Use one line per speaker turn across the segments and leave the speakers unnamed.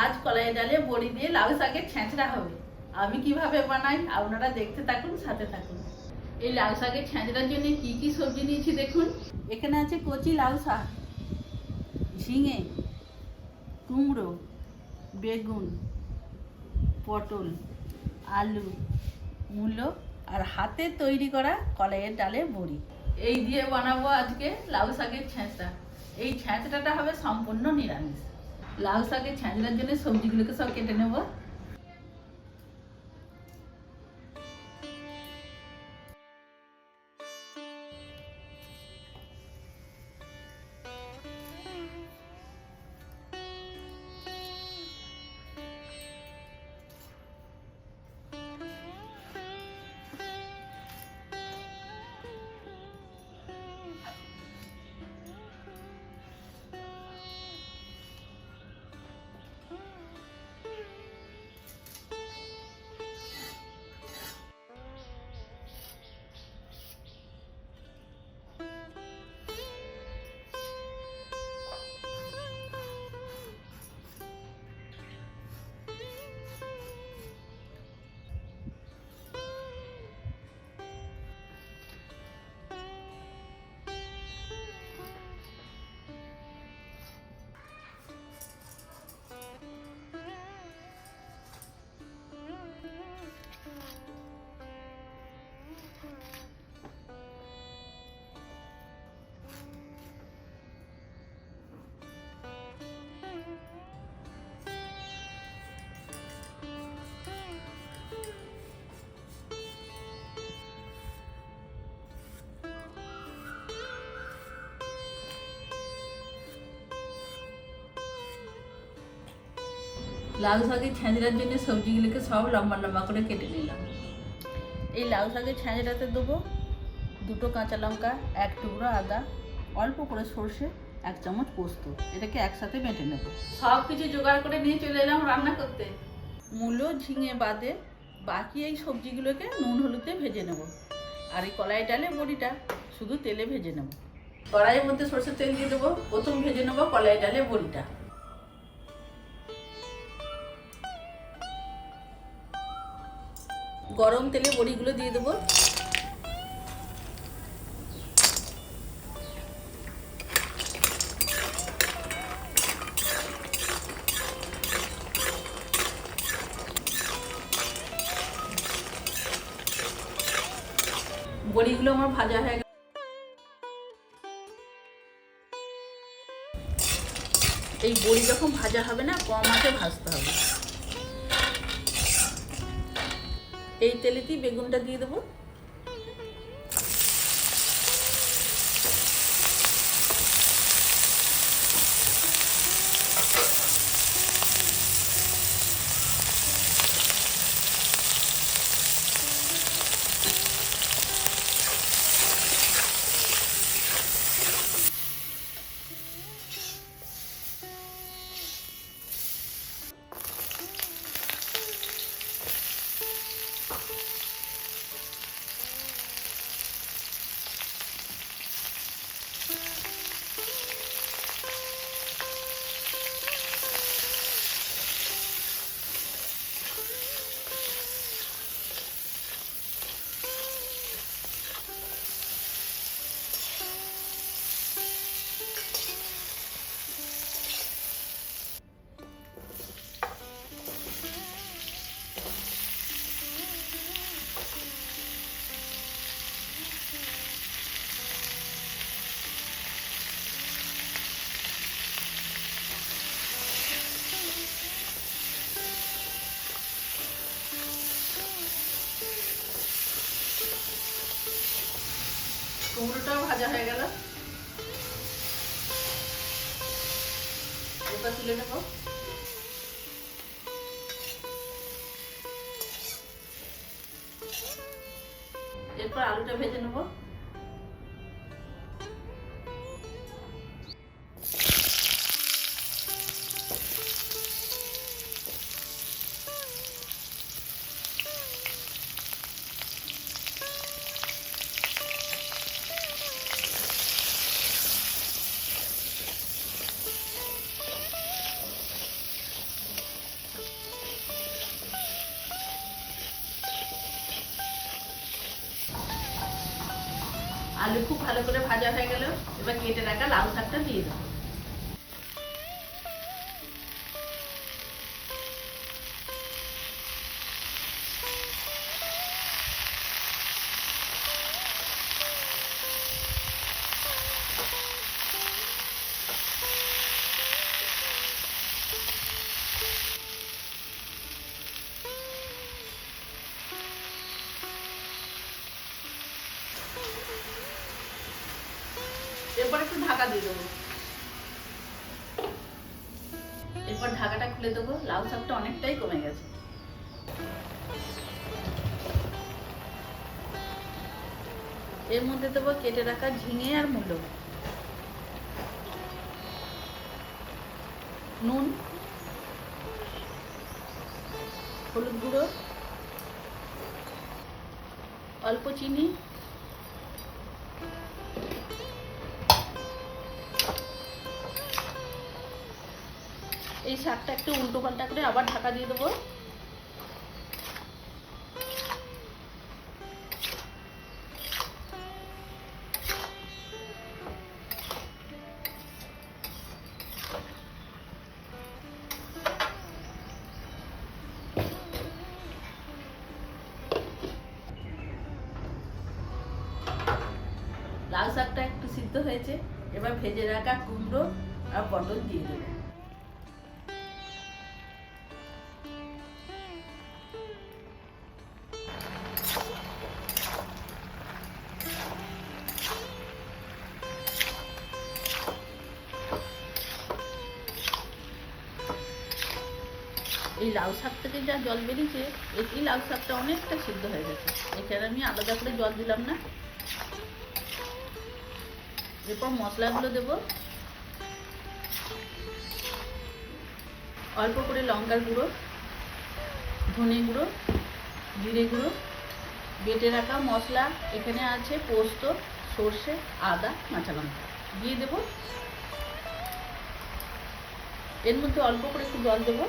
আজ কলাই ডালে বড়ি দিয়ে লাউ শাকের ছেঁচড়া হবে। আমি কীভাবে বানাই, আপনারা দেখতে থাকুন, সাথে থাকুন। এই লাউ শাকের ছেঁচড়ার জন্য কি কি সবজি নিয়েছি দেখুন। এখানে আছে কচি লাউ শাক, ঝিঙে, কুমড়ো, বেগুন, পটল, আলু, মূলো আর হাতে তৈরি করা কলাইয়ের ডালে বড়ি। এই দিয়ে বানাবো আজকে লাউ শাকের ছেঁচড়া। এই ছেঁচড়াটা হবে সম্পূর্ণ নিরামিষ। লাউ শাকের ছ্যাঁচড়ার জন্য সবজিগুলোকে সব কেটে নেব। লাউ শাকের ছেঁচড়ার জন্য সবজিগুলোকে সব লম্বা লম্বা করে কেটে নিলাম। এই লাউ শাকের ছেঁচড়াতে দেবো দুটো কাঁচা লঙ্কা এক টুকরো আদা অল্প করে সর্ষে এক চামচ পোস্ত। এটাকে একসাথে বেটে নেব। সব কিছু জোগাড় করে নিয়ে চলে এলাম রান্না করতে। মূলো ঝিঙে বাদে বাকি এই সবজিগুলোকে নুন হলুদে ভেজে নেব। আর এই কলাই ডালে বড়িটা শুধু তেলে ভেজে নেব। কড়াইয়ের মধ্যে সর্ষের তেল দিয়ে দেবো। প্রথম ভেজে নেব কলাই ডালে বড়িটা। গরম তেলে বড়িগুলো দিয়ে দেবো। বড়িগুলো আমার ভাজা হয়ে গেছে। এই বড়ি যখন ভাজা হবে না কম আঁচে ভাজতে হবে। এই তেলেতেই বেগুনটা দিয়ে দেবো। ভাজা হয়ে গেল। এবার তুলে নেব। এরপর আলুটা ভেজে নেব। আলু খুব ভালো করে ভাজা হয়ে গেল। এবার কেটে রাখা লাউ শাকটা দিয়ে দেবো। অনেকটাই কমে গেছে। এর মধ্যে দেবো কেটে রাখা ঝিঙে আর মূলো। নুন, হলুদ গুঁড়ো, অল্প চিনি শাকটা একটু উল্টো পাল্টা করে আবার ঢাকা দিয়ে দেবো। লাল শাকটা একটু সিদ্ধ হয়েছে, এবার ভেজে রাখা কুমড়ো আর পটল দিয়ে দেবো। এই লাউ শাক থেকে যা জল বেরিয়েছে এই লাউ শাকটা অনেকটা সিদ্ধ হয়ে গেছে। এখানে আমি আলাদা করে জল দিলাম না। এরপর মশলাগুলো দেব। অল্প করে লঙ্কার গুঁড়ো, ধনে গুঁড়ো, জিরে গুঁড়ো, বেটে রাখা মশলা। এখানে আছে পোস্ত, সর্ষে, আদা, কাঁচা লঙ্কা। দিয়ে দেবো। এর মধ্যে অল্প করে একটু জল দেবো।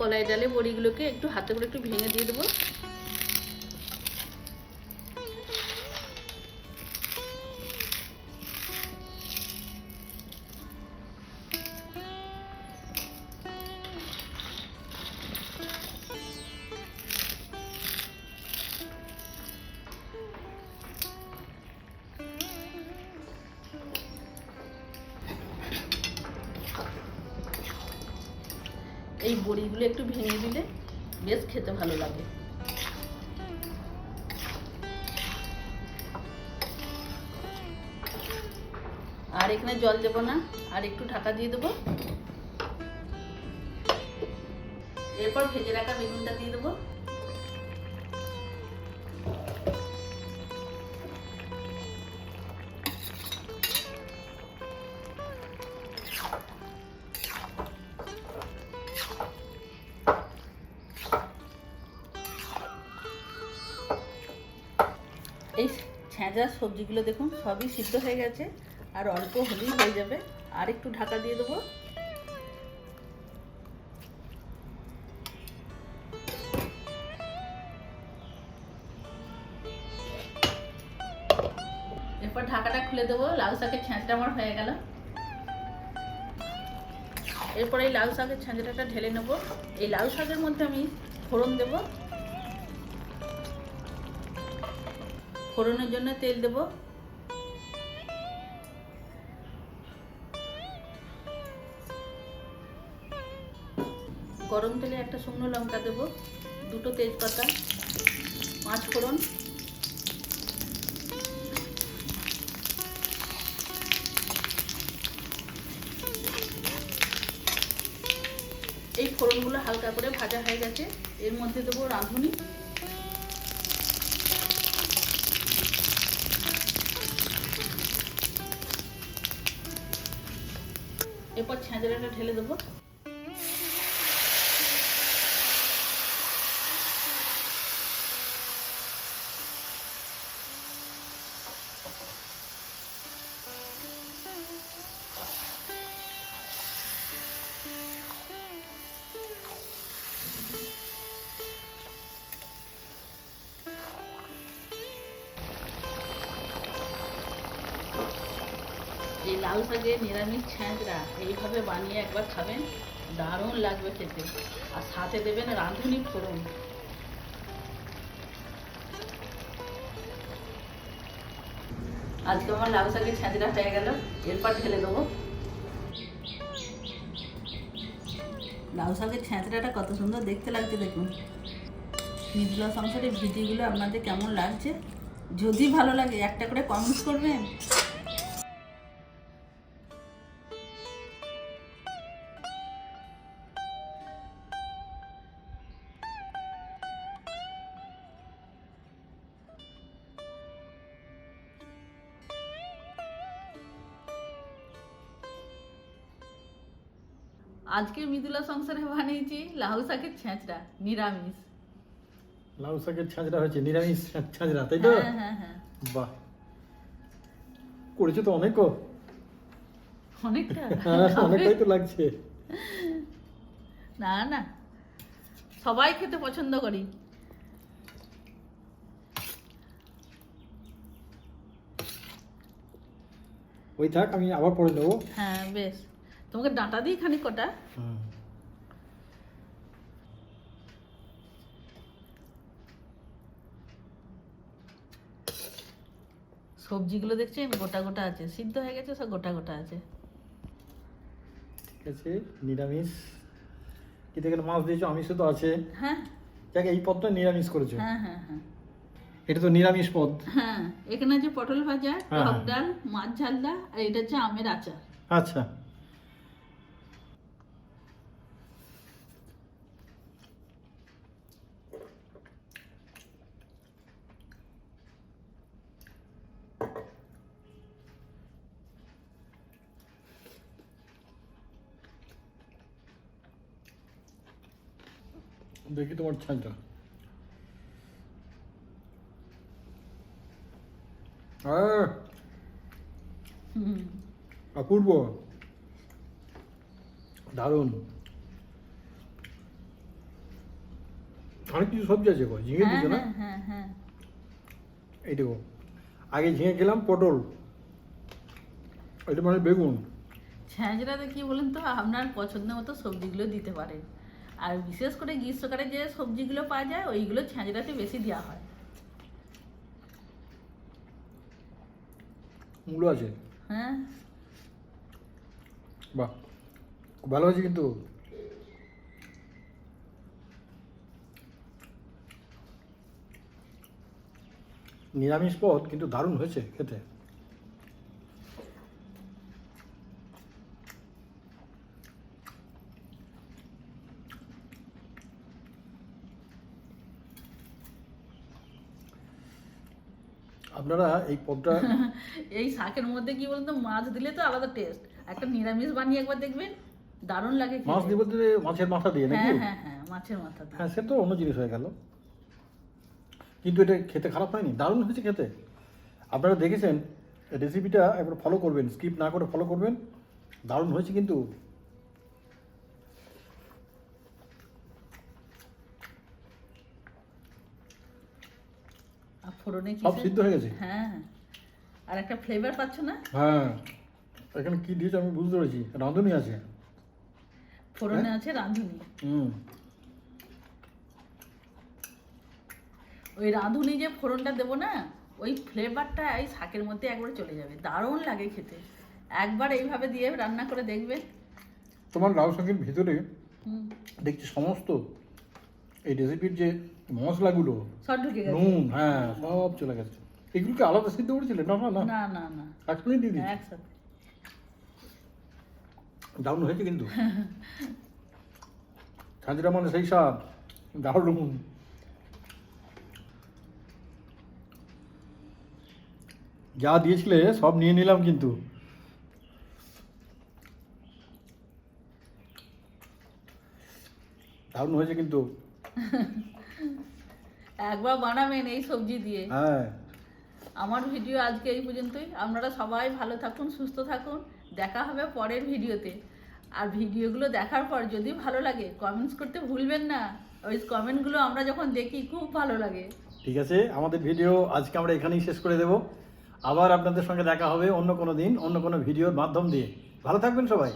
কলাই ডালে বড়িগুলোকে একটু হাতে করে একটু ভেঙে দিয়ে দেবো। এই বড়িগুলো একটু ভেঙে দিলে বেশ খেতে ভালো লাগে। আর এখানে জল দেব না, আর একটু ঢাকা দিয়ে দেবো। এরপর ভেজে রাখা বেগুনটা দিয়ে দেবো। ছেঁচা সবজিগুলো দেখুন, সবই সিদ্ধ হয়ে গেছে। আর অল্প হলেই হয়ে যাবে। আর একটু ঢাকা দিয়ে দেবো। এরপর ঢাকাটা খুলে দেবো। লাউ শাকের ছেঁচটা আমার হয়ে গেল। এরপর এই লাউ শাকের ছেঁচড়াটা ঢেলে নেব। এই লাউ শাকের মধ্যে আমি ফোড়ন দেবো। ফোড়নের জন্য তেল দেব। গরম তেলে একটা শুকনো লঙ্কা দেব, দুটো তেজপাতা, পাঁচ ফোড়ন। এই ফোড়নগুলো হালকা করে ভাজা হয়ে গেছে। এর মধ্যে দেবো রাঁধুনি। এই লাউ শাকের নিরামিষ ছ্যাঁচড়া এইভাবে বানিয়ে একবার খাবেন, দারুণ লাগবে খেতে। আর সাথে দেবেন রাঁধুনি ফোড়ন। আজকে আমার লাউ শাকের ছ্যাঁচড়া হয়ে গেল, এরপর ঢেলে দেবো। লাউ শাকের ছ্যাঁচড়াটা কত সুন্দর দেখতে লাগছে দেখুন। মিথলা সংসারের ভিডিওগুলো আপনাদের কেমন লাগছে? যদি ভালো লাগে একটা করে কমেন্টস করবেন। আজকে মৃদুলা সংসারে বানিয়েছি লাউ শাকের ছ্যাঁচড়া নিরামিষ।
লাউ শাকের ছাঁচড়া হয়েছে নিরামিষ ছাঁচড়া তাই তো?
হ্যাঁ হ্যাঁ হ্যাঁ।
বাহ। করেছ তো অনেকও।
অনেকটা?
হ্যাঁ অনেকটাই তো লাগছে।
না না। সবাই খেতে পছন্দ করি।
ওই থাক আমি আবার পরে নেব।
হ্যাঁ বেশ। তোমাকে ডাঁটা দিই খানিক কটা। সবজিগুলো দেখছেন গোটা গোটা আছে। সিদ্ধ হয়ে গেছে সব গোটা গোটা আছে।
ঠিক আছে নিরামিষ। কি থেকে মাছ দিয়েছ? আমিষও তো আছে।
হ্যাঁ।
যাক এই পদটা নিরামিষ করেছ।
হ্যাঁ হ্যাঁ হ্যাঁ।
এটা তো নিরামিষ পদ।
হ্যাঁ এখানে যে পটল ভাজা
হ্যাঁ,
টক
হ্যাঁ।
ডাল মাছ ঝালদা আর এটা হচ্ছে আমের আচার।
আচ্ছা। দেখি তোমার ছাঁচটা অপূর্ব। দারুণ। অনেক কিছু সবজি আছে গো ঝিঙে
হ্যাঁ
দিছো না?
হ্যাঁ হ্যাঁ
এই দেখো আগে ঝিঙে খেলাম পটল এটা মানে বেগুন।
ছ্যাঁচড়াতে কি বলেন তো আপনার পছন্দ মতো সবজিগুলো দিতে পারেন আর বিশেষ করে গ্রীষ্মকালে যে সবজিগুলো পাওয়া যায় ওইগুলো ছ্যাঁচড়াতে বেশি দেওয়া হয়।
মূলো আছে?
হ্যাঁ।
বাহ ভালো আছে কিন্তু। নিরামিষ পদ কিন্তু দারুণ হয়েছে খেতে। আপনারা এই পদটা
এই শাকের মধ্যে কি বলতো মাছ দিলে তো আলাদা টেস্ট একটা নিরামিষ বানিয়ে একবার দেখবেন দারুণ লাগে
মাছ দিয়ে বলতে মাছের মাথা দিয়ে নাকি?
হ্যাঁ হ্যাঁ হ্যাঁ মাছের মাথা দিয়ে।
হ্যাঁ সে তো অন্য জিনিস হয়ে গেল। কিন্তু এটা খেতে খারাপ হয়নি? দারুণ হয়েছে খেতে। আপনারা দেখেছেন রেসিপিটা একবার ফলো করবেন স্কিপ না করে ফলো করবেন। দারুণ হয়েছে কিন্তু।
আর ফোড়নে কি
সব সিদ্ধ হয়ে গেছে।
হ্যাঁ। আর একটা ফ্লেভার পাচ্ছ না?
হ্যাঁ। এখানে কি দিয়েছে আমি বুঝতে পেরেছি। রাঁধুনি আছে।
ফোড়নে
হ্যাঁ?
আছে রাঁধুনি।
হুম।
ওই রাঁধুনি যে ফোড়নটা দেবো না ওই ফ্লেভারটা এই শাকের মধ্যে একবারে চলে যাবে। দারুণ লাগে খেতে। একবার এইভাবে দিয়ে রান্না করে দেখবেন
তোমার লাউ শাকের ভিতরে
হুম।
দেখছি সমস্ত এই রেসিপির যে মশলাগুলো
সব
নুন হ্যাঁ সব চলে গেছে। এগুলোকে আলাদা সিদ্ধ করেছিলে? না না না।
না না না।
দিয়ে দিচ্ছি
একসাথে।
দারুণ হয়েছে কিন্তু। ছাঁচড়া মানে সেই স্বাদ। দারুণ। যা দিয়েছিলে সব নিয়ে নিলাম কিন্তু। দারুণ হয়েছে কিন্তু।
একবার বানাবেন এই সবজি দিয়ে।
হ্যাঁ।
আমার ভিডিও আজকে এই পর্যন্তই। আপনারা সবাই ভালো থাকুন সুস্থ থাকুন। দেখা হবে পরের ভিডিওতে। আর ভিডিওগুলো দেখার পর যদি ভালো লাগে কমেন্টস করতে ভুলবেন না। ওই কমেন্টগুলো আমরা যখন দেখি খুব ভালো লাগে।
ঠিক আছে? আমাদের ভিডিও আজকে আমরা এখানেই শেষ করে দেব। আবার আপনাদের সঙ্গে দেখা হবে অন্য কোনো দিন অন্য কোনো ভিডিওর মাধ্যম দিয়ে। ভালো থাকবেন সবাই।